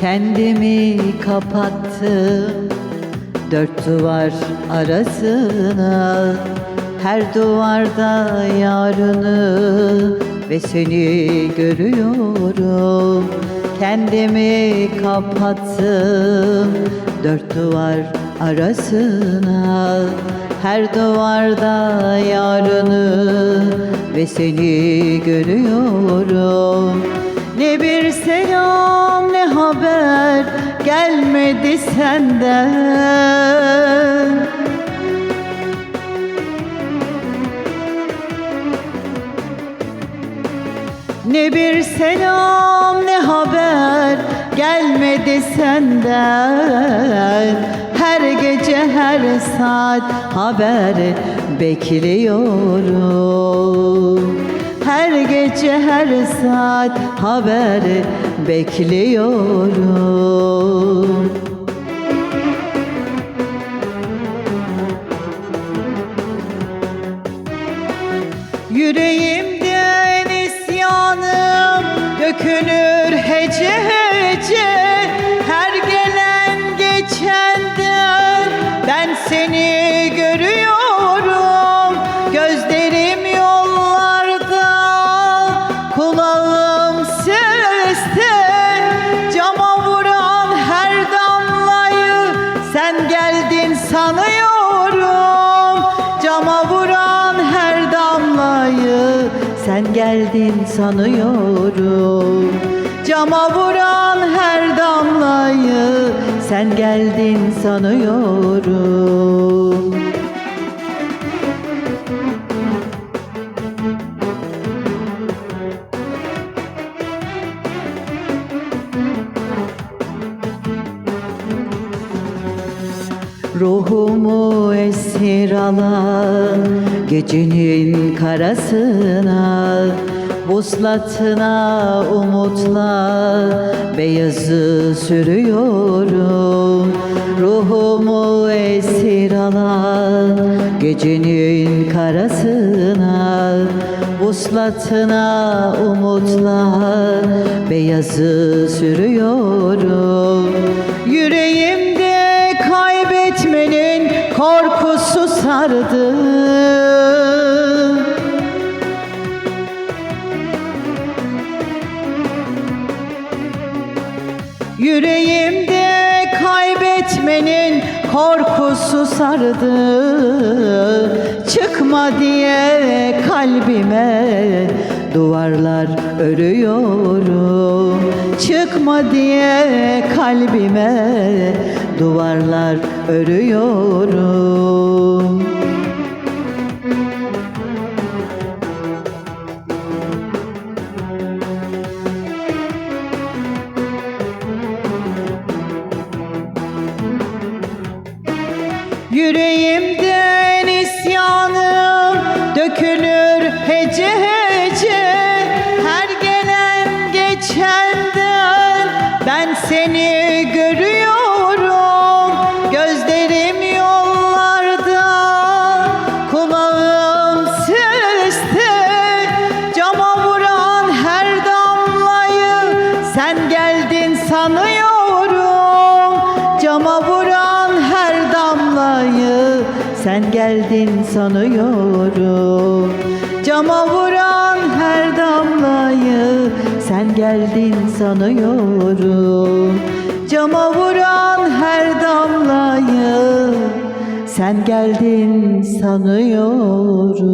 Kendimi kapattım. Dört duvar arasına Her duvarda yarını Ve seni görüyorum. Kendimi kapattım. Dört duvar arasına Her duvarda yarını Ve seni görüyorum ne bir selam ne haber gelmedi senden. Ne bir selam ne haber gelmedi senden. Her gece her saat haber bekliyorum Her gece her saat haber bekliyorum. Yüreğimden isyanım dökülür hece hece geldin sanıyorum. Cama vuran her damlayı sen geldin sanıyorum. Ruhumu esir alan gecenin karasına Vuslatına umutla beyazı sürüyorum. Ruhumu esir alan gecenin karasına Vuslatına umutla beyazı sürüyorum Yüreğimde kaybetmenin korkusu sardı. Çıkma diye kalbime duvarlar örüyorum. Çıkma diye kalbime duvarlar örüyorum Yüreğimden isyanım dökülür hece hece. Her gelen geçenden ben seni görüyorum. Gözlerim yollarda, kulağım seste. Cama vuran her damlayı sen geldin sanıyorum. Cama sen geldin sanıyorum. Cama vuran her damlayı sen geldin sanıyorum. Cama vuran her damlayı sen geldin sanıyorum